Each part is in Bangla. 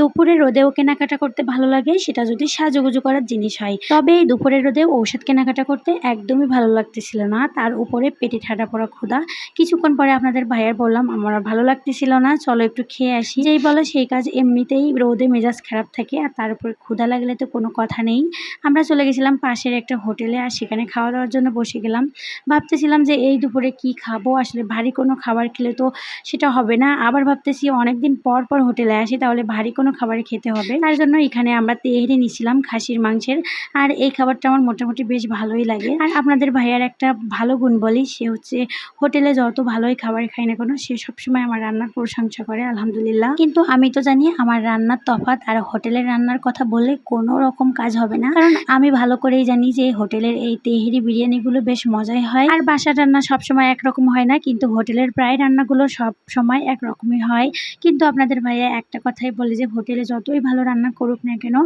দুপুরে রোদেও কেনাকাটা করতে ভালো লাগে, সেটা যদি সাজুগুজু করার জিনিস হয়। তবে এই দুপুরের রোদে ঔষধ কেনাকাটা করতে একদমই ভালো লাগতেছিল না। তার উপরে পেটে ঠাডা পড়া ক্ষুধা। কিছুক্ষণ পরে আপনাদের ভাইয়ার বললাম, আমার ভালো লাগতেছিল না, চলো একটু খেয়ে আসি। যেই বলে সেই কাজ এমনিতেই রোদে মেজাজ খারাপ থাকে, আর তার উপরে ক্ষুধা লাগলে তো কোনো কথা নেই। আমরা চলে গেছিলাম পাশের একটা হোটেলে, আর সেখানে খাওয়া দাওয়ার জন্য বসে গেলাম। ভাবতেছিলাম যে এই দুপুরে কি খাব? আসলে ভারী কোনো খাবার খেলে তো সেটা হবে না। আবার ভাবতেছি অনেকদিন পর পর হোটেলে আসি, তাহলে ভারী কোনো খাবারই খেতে হবে। তার জন্য এখানে আমরা তেহরি নিছিলাম খাসির মাংসের। আর এই খাবারটা আমার মোটামুটি বেশ ভালোই লাগে। আর আপনাদের ভাইয়ার একটা ভালো গুণ বলি, সে হচ্ছে হোটেলে যত ভালোই খাবার খাই না কোনো, সে সবসময় আমার রান্নার প্রশংসা করে, আলহামদুলিল্লাহ। কিন্তু আমি তো জানি আমার রান্নার তফাৎ আর হোটেলের রান্নার কথা বলে কোনো রকম কাজ হবে না। কারণ আমি ভালো করেই জানি যে হোটেলের এই তেহরি বিরিয়ানিগুলো বেশ মজাই হয়। আর বাসার রান্না সবসময় একরকম হয় না, কিন্তু হোটেলের প্রায় রান্নাগুলো সব সময় একরকমই হয়। কিন্তু আপনাদের ভাইয়া একটা কথাই বলে যে হোটেলে যতই ভালো রান্না করুক না কেন,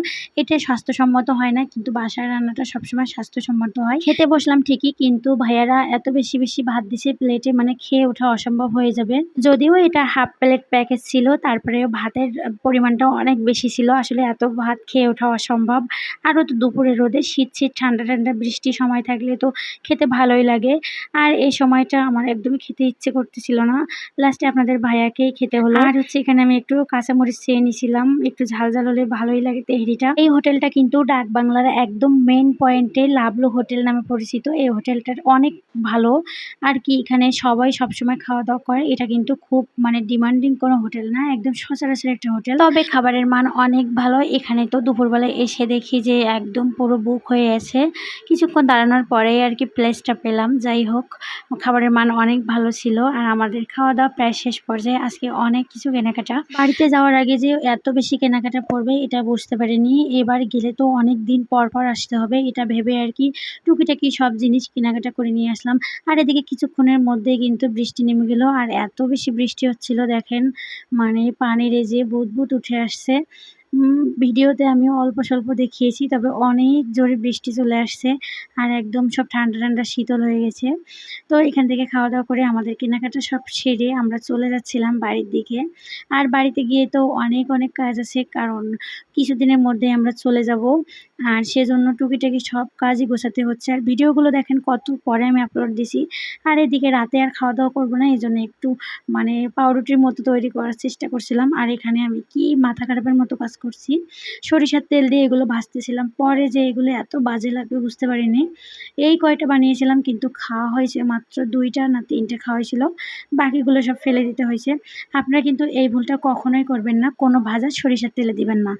এটা স্বাস্থ্যসম্মত হয় না। কিন্তু বাসায় রান্নাটা সবসময় স্বাস্থ্যসম্মত হয়। খেতে বসলাম ঠিকই, কিন্তু ভাইয়ারা এত বেশি বেশি ভাত দিছে প্লেটে মানে খেয়ে ওঠা অসম্ভব হয়ে যাবে। যদিও এটা হাফ প্লেট প্যাকেজ ছিল, তারপরেও ভাতের পরিমাণটা অনেক বেশি ছিল। আসলে এত ভাত খেয়ে ওঠা অসম্ভব। আরও তো দুপুরে রোদে শীত শীত, ঠান্ডা ঠান্ডা, বৃষ্টি সময় থাকলে তো খেতে ভালোই লাগে। আর এই সময়টা আমার একদমই খেতে ইচ্ছে করতেছিল না। লাস্টে আপনাদের ভাইয়াকেই খেতে হলো। আর হচ্ছে এখানে আমি একটু কাঁচামরিচ চেয়ে নিয়েছিলাম একটু ঝাল ঝাল হলে ভালোই লাগে তেহরিটা। এই হোটেলটা কিন্তু ডাক বাংলার একদম মেন পয়েন্টে লাভলু হোটেল নামে পরিচিত। এই হোটেলটার অনেক ভালো। আর কি এখানে সবাই সবসময় খাওয়া দাওয়া করে। এটা কিন্তু খুব মানে ডিমান্ডিং কোনো হোটেল না, একদম সচরাচর একটা হোটেল। তবে খাবারের মান অনেক ভালো। এখানে তো দুপুরবেলায় এসে দেখি যে একদম পুরো বুক হয়ে আছে কিছুক্ষণ দাঁড়ানোর পরেই আর কি প্লেসটা পেলাম। যাই হোক, খাবারের মান অনেক ভালো ছিল। আর আমাদের খাওয়া দাওয়া প্রায় শেষ পর্যায়ে। আজকে অনেক কিছু কেনাকাটা। বাড়িতে যাওয়ার আগে যে এত বেশি কেনাকাটা পড়বে এটা বুঝতে পারিনি। এবার গেলে তো অনেক দিন পর পর আসতে হবে, এটা ভেবে আর কি টুকিটাকি সব জিনিস কেনাকাটা করে নিয়ে আসলাম। আর এদিকে কিছুক্ষণের মধ্যে কিন্তু বৃষ্টি নেমে গেল, আর এত বেশি বৃষ্টি হচ্ছিল দেখেন মানে পানির এই যে বুদবুদ উঠে আসছে। ভিডিওতে আমি অল্প স্বল্প দেখিয়েছি, তবে অনেক জোরে বৃষ্টি চলে আসছে আর একদম সব ঠান্ডা ঠান্ডা শীতল হয়ে গেছে। তো এখান থেকে খাওয়া দাওয়া করে আমাদের কেনাকাটা সব সেরে আমরা চলে যাচ্ছিলাম বাড়ির দিকে। আর বাড়িতে গিয়ে তো অনেক অনেক কাজ আছে, কারণ কিছুদিনের মধ্যে আমরা চলে যাব। আর সেজন্য টুকিটাকি সব কাজই গোছাতে হচ্ছে। আর ভিডিওগুলো দেখেন কত পরে আমি আপলোড দিছি। আর এদিকে রাতে আর খাওয়া দাওয়া করব না এই জন্য একটু মানে পাউরুটির মতো তৈরি করার চেষ্টা করছিলাম। আর এখানে আমি কি মাথা খারাপের মতো কাজ করছি। সরিষার তেল দিয়ে এগুলো ভাজতেছিলাম। পরে যে এগুলো এত বাজে লাগবে বুঝতে পারিনি। এই কয়টা বানিয়েছিলাম কিন্তু খাওয়া হয়েছে মাত্র দুইটা না তিনটে খাওয়া হয়েছিল। বাকিগুলো সব ফেলে দিতে হয়েছে। আপনারা কিন্তু এই ভুলটা কখনোই করবেন না। কোনো ভাজা সরিষার তেলে দিবেন না।